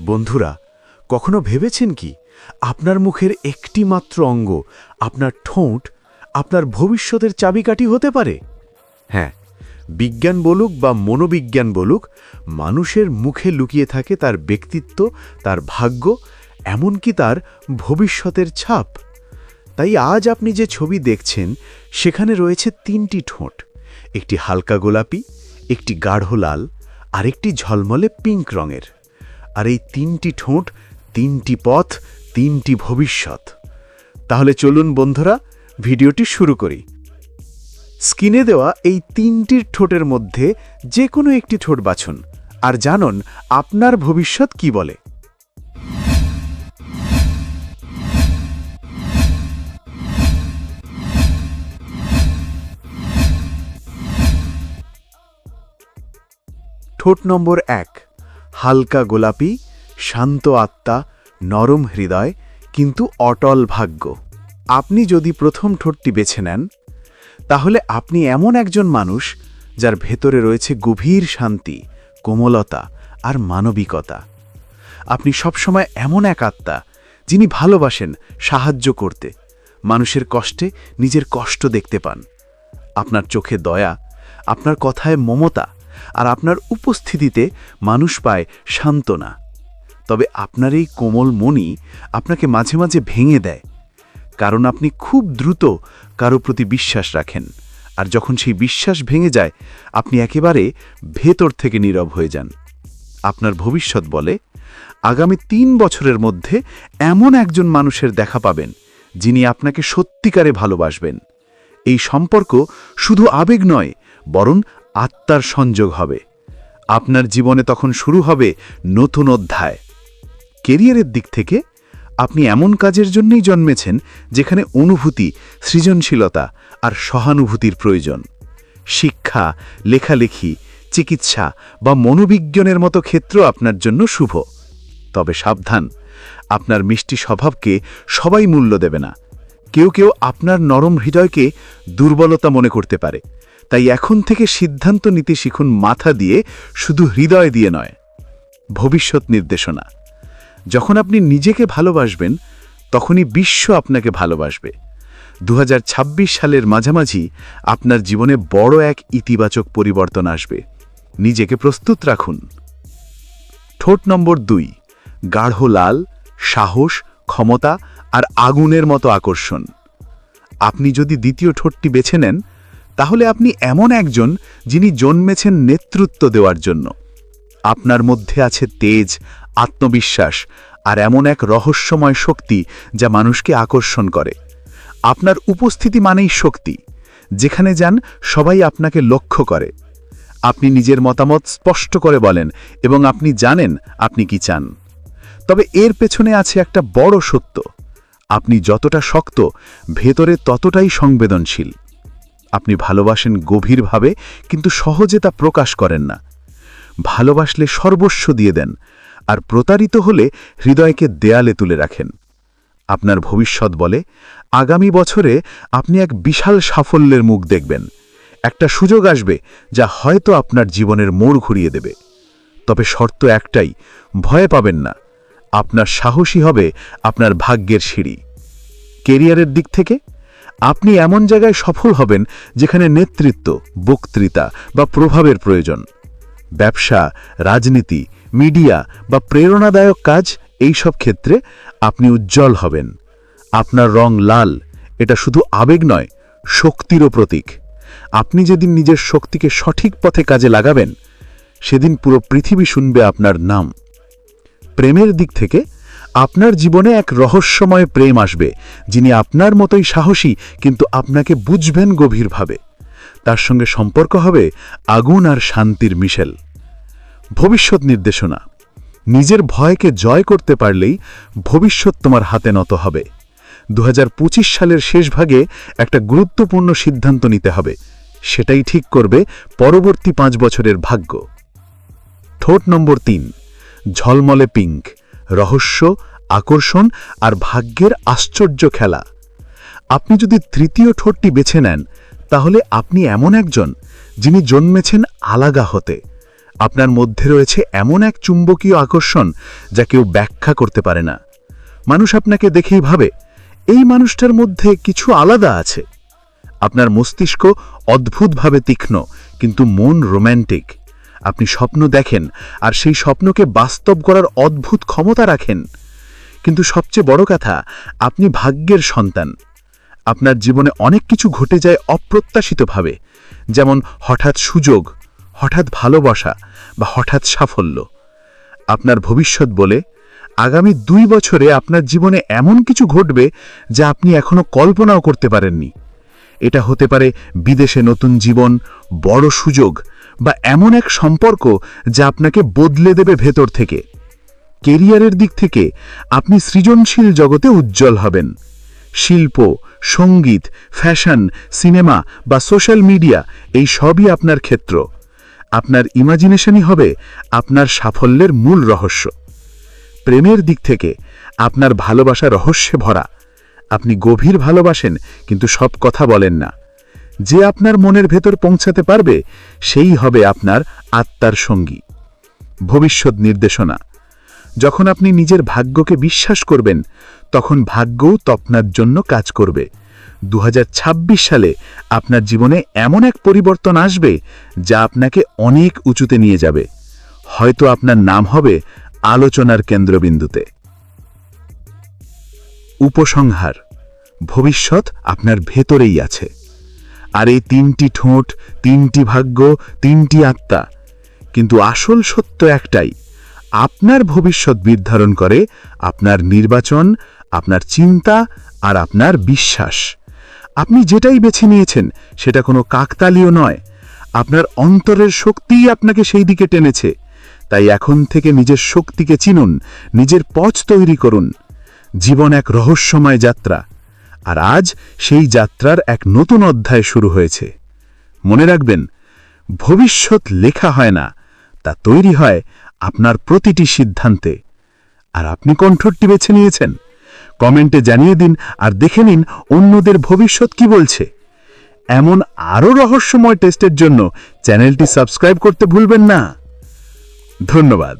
বন্ধুরা, কখনো ভেবেছেন কি? আপনার মুখের একটি মাত্র অঙ্গ, আপনার ঠোঁট, আপনার ভবিষ্যতের চাবিকাঠি হতে পারে? হ্যাঁ বিজ্ঞান বলুক বা মনোবিজ্ঞান বলুক, মানুষের মুখে লুকিয়ে থাকে তার ব্যক্তিত্ব, তার ভাগ্য, এমনকি তার ভবিষ্যতের ছাপ। তাই আজ আপনি যে ছবি দেখছেন, সেখানে রয়েছে তিনটি ঠোঁট, একটি হালকা গোলাপি, একটি গাঢ় লাল আর একটি ঝলমলে পিঙ্ক রঙের। আর এই তিনটি ঠোঁট, তিনটি পথ, তিনটি ভবিষ্যৎ। তাহলে চলুন বন্ধুরা, ভিডিওটি শুরু করি। স্কিনে দেওয়া এই তিনটির ঠোঁটের মধ্যে যে কোনো একটি ঠোঁট বাছুন, আর জানুন আপনার ভবিষ্যৎ কি বলে। ঠোঁট নম্বর এক। হালকা গোলাপি, শান্ত আত্মা, নরম হৃদয়, কিন্তু অটল ভাগ্য। আপনি যদি প্রথম ঠোঁটটি বেছে নেন, তাহলে আপনি এমন একজন মানুষ যার ভেতরে রয়েছে গভীর শান্তি, কোমলতা আর মানবিকতা। আপনি সবসময় এমন এক আত্মা যিনি ভালোবাসেন, সাহায্য করতে, মানুষের কষ্টে নিজের কষ্ট দেখতে পান। আপনার চোখে দয়া, আপনার কথায় মমতা আর আপনার উপস্থিতিতে মানুষ পায় সান্ত্বনা। তবে আপনার এই কোমল মনি আপনাকে মাঝে মাঝে ভেঙে দেয়, কারণ আপনি খুব দ্রুত কারও প্রতি বিশ্বাস রাখেন, আর যখন সেই বিশ্বাস ভেঙে যায়, আপনি একেবারে ভেতর থেকে নীরব হয়ে যান। আপনার ভবিষ্যৎ বলে, আগামী তিন বছরের মধ্যে এমন একজন মানুষের দেখা পাবেন, যিনি আপনাকে সত্যিকারে ভালোবাসবেন। এই সম্পর্ক শুধু আবেগ নয়, বরং আত্মার সংযোগ হবে। আপনার জীবনে তখন শুরু হবে নতুন অধ্যায়। কেরিয়ারের দিক থেকে আপনি এমন কাজের জন্যই জন্মেছেন যেখানে অনুভূতি, সৃজনশীলতা আর সহানুভূতির প্রয়োজন। শিক্ষা, লেখালেখি, চিকিৎসা বা মনোবিজ্ঞানের মতো ক্ষেত্র আপনার জন্য শুভ। তবে সাবধান, আপনার মিষ্টি স্বভাবকে সবাই মূল্য দেবে না। কেউ কেউ আপনার নরম হৃদয়কে দুর্বলতা মনে করতে পারে। তাই এখন থেকে সিদ্ধান্ত নিতে শিখুন মাথা দিয়ে শুধু হৃদয় দিয়ে নয়, ভবিষ্যৎ নির্দেশনা। যখন আপনি নিজেকে ভালোবাসবেন, তখনই বিশ্ব আপনাকে ভালোবাসবে। দু হাজার ছাব্বিশ সালের মাঝামাঝি আপনার জীবনে বড় এক ইতিবাচক পরিবর্তন আসবে। নিজেকে প্রস্তুত রাখুন। ঠোঁট নম্বর দুই, গাঢ় লাল, সাহস, ক্ষমতা আর আগুনের মতো আকর্ষণ। আপনি যদি দ্বিতীয় ঠোঁটটি বেছে নেন তাহলে আপনি এমন একজন যিনি জন্মেছেন নেতৃত্ব দেওয়ার জন্য। আপনার মধ্যে আছে তেজ, আত্মবিশ্বাস আর এমন এক রহস্যময় শক্তি যা মানুষকে আকর্ষণ করে। আপনার উপস্থিতি মানেই শক্তি, যেখানে যান সবাই আপনাকে লক্ষ্য করে। আপনি নিজের মতামত স্পষ্ট করে বলেন এবং আপনি জানেন আপনি কি চান। তবে এর পেছনে আছে একটা বড় সত্য। আপনি যতটা শক্ত, ভেতরে ততটাই সংবেদনশীল। আপনি ভালোবাসেন গভীরভাবে, কিন্তু সহজে তা প্রকাশ করেন না। ভালোবাসলে সর্বস্ব দিয়ে দেন, আর প্রতারিত হলে হৃদয়কে দেয়ালে তুলে রাখেন। আপনার ভবিষ্যৎ বলে, আগামী বছরে আপনি এক বিশাল সাফল্যের মুখ দেখবেন। একটা সুযোগ আসবে যা হয়তো আপনার জীবনের মোড় ঘুরিয়ে দেবে। তবে শর্ত একটাই, ভয় পাবেন না। আপনার সাহসী হবে আপনার ভাগ্যের সিঁড়ি। কেরিয়ারের দিক থেকে আপনি এমন জায়গায় সফল হবেন যেখানে নেতৃত্ব, বক্তৃতা বা প্রভাবের প্রয়োজন। ব্যবসা, রাজনীতি, মিডিয়া বা প্রেরণাদায়ক কাজ, এই সব ক্ষেত্রে আপনি উজ্জ্বল হবেন। আপনার রং লাল, এটা শুধু আবেগ নয়, শক্তিরও প্রতীক। আপনি যেদিন নিজের শক্তিকে সঠিক পথে কাজে লাগাবেন, সেদিন পুরো পৃথিবী শুনবে আপনার নাম। প্রেমের দিক থেকে আপনার জীবনে এক রহস্যময় প্রেম আসবে, যিনি আপনার মতোই সাহসী, কিন্তু আপনাকে বুঝবেন গভীরভাবে। তার সঙ্গে সম্পর্ক হবে আগুন আর শান্তির মিশেল। ভবিষ্যৎ নির্দেশনা। নিজের ভয়কে জয় করতে পারলেই ভবিষ্যৎ তোমার হাতে নত হবে। দু হাজার পঁচিশ সালের শেষ ভাগে একটা গুরুত্বপূর্ণ সিদ্ধান্ত নিতে হবে। সেটাই ঠিক করবে পরবর্তী পাঁচ বছরের ভাগ্য। ঠোঁট নম্বর তিন, ঝলমলে পিঙ্ক। রহস্য, আকর্ষণ আর ভাগ্যের আশ্চর্য খেলা। আপনি যদি তৃতীয় ঠোঁটটি বেছে নেন, তাহলে আপনি এমন একজন যিনি জন্মেছেন আলাগা হতে। আপনার মধ্যে রয়েছে এমন এক চুম্বকীয় আকর্ষণ যা কেউ ব্যাখ্যা করতে পারে না। মানুষ আপনাকে দেখেই ভাবে, এই মানুষটার মধ্যে কিছু আলাদা আছে। আপনার মস্তিষ্ক অদ্ভুতভাবে তীক্ষ্ণ, কিন্তু মন রোম্যান্টিক। আপনি স্বপ্ন দেখেন আর সেই স্বপ্নকে বাস্তব করার অদ্ভুত ক্ষমতা রাখেন। কিন্তু সবচেয়ে বড় কথা, আপনি ভাগ্যের সন্তান। আপনার জীবনে অনেক কিছু ঘটে যায় অপ্রত্যাশিতভাবে। যেমন হঠাৎ সুযোগ, হঠাৎ ভালোবাসা বা হঠাৎ সাফল্য। আপনার ভবিষ্যৎ বলে, আগামী দুই বছরে আপনার জীবনে এমন কিছু ঘটবে যা আপনি এখনও কল্পনাও করতে পারেননি। এটা হতে পারে বিদেশে নতুন জীবন, বড় সুযোগ বা এমন এক সম্পর্ক যা আপনাকে বদলে দেবে ভেতর থেকে। কেরিয়ারের দিক থেকে আপনি সৃজনশীল জগতে উজ্জ্বল হবেন। শিল্প, সংগীত, ফ্যাশন, সিনেমা বা সোশ্যাল মিডিয়া এই সবই আপনার ক্ষেত্র। আপনার ইমাজিনেশনই হবে আপনার সাফল্যের মূল রহস্য। প্রেমের দিক থেকে আপনার ভালোবাসা রহস্যে ভরা। আপনি গভীর ভালোবাসেন, কিন্তু সব কথা বলেন না। যে আপনার মনের ভেতর পৌঁছাতে পারবে, সেই হবে আপনার আত্মার সঙ্গী। ভবিষ্যৎ নির্দেশনা। যখন আপনি নিজের ভাগ্যকে বিশ্বাস করবেন, তখন ভাগ্যও তপনার জন্য কাজ করবে। দু হাজার ছাব্বিশ সালে আপনার জীবনে এমন এক পরিবর্তন আসবে, যা আপনাকে অনেক উঁচুতে নিয়ে যাবে। হয়তো আপনার নাম হবে আলোচনার কেন্দ্রবিন্দুতে। উপসংহার। ভবিষ্যৎ আপনার ভেতরেই আছে। আর এই তিনটি ঠোঁট, তিনটি ভাগ্য, তিনটি আত্মা। কিন্তু আসল সত্য একটাই, আপনার ভবিষ্যৎ নির্ধারণ করে আপনার নির্বাচন, আপনার চিন্তা আর আপনার বিশ্বাস। আপনি যেটাই বেছে নিয়েছেন, সেটা কোনো কাকতালীয় নয়। আপনার অন্তরের শক্তিই আপনাকে সেই দিকে টেনেছে। তাই এখন থেকে নিজের শক্তিকে চিনুন, নিজের পথ তৈরি করুন। জীবন এক রহস্যময় যাত্রা। আর আজ সেই যাত্রার এক নতুন অধ্যায় শুরু হয়েছে। মনে রাখবেন, ভবিষ্যৎ লেখা হয় না, তা তৈরি হয় আপনার প্রতিটি সিদ্ধান্তে। আর আপনি কণ্ঠটি বেছে নিয়েছেন? কমেন্টে জানিয়ে দিন আর দেখে নিন অন্যদের ভবিষ্যৎ কি বলছে। এমন আরও রহস্যময় টেস্টের জন্য চ্যানেলটি সাবস্ক্রাইব করতে ভুলবেন না। ধন্যবাদ।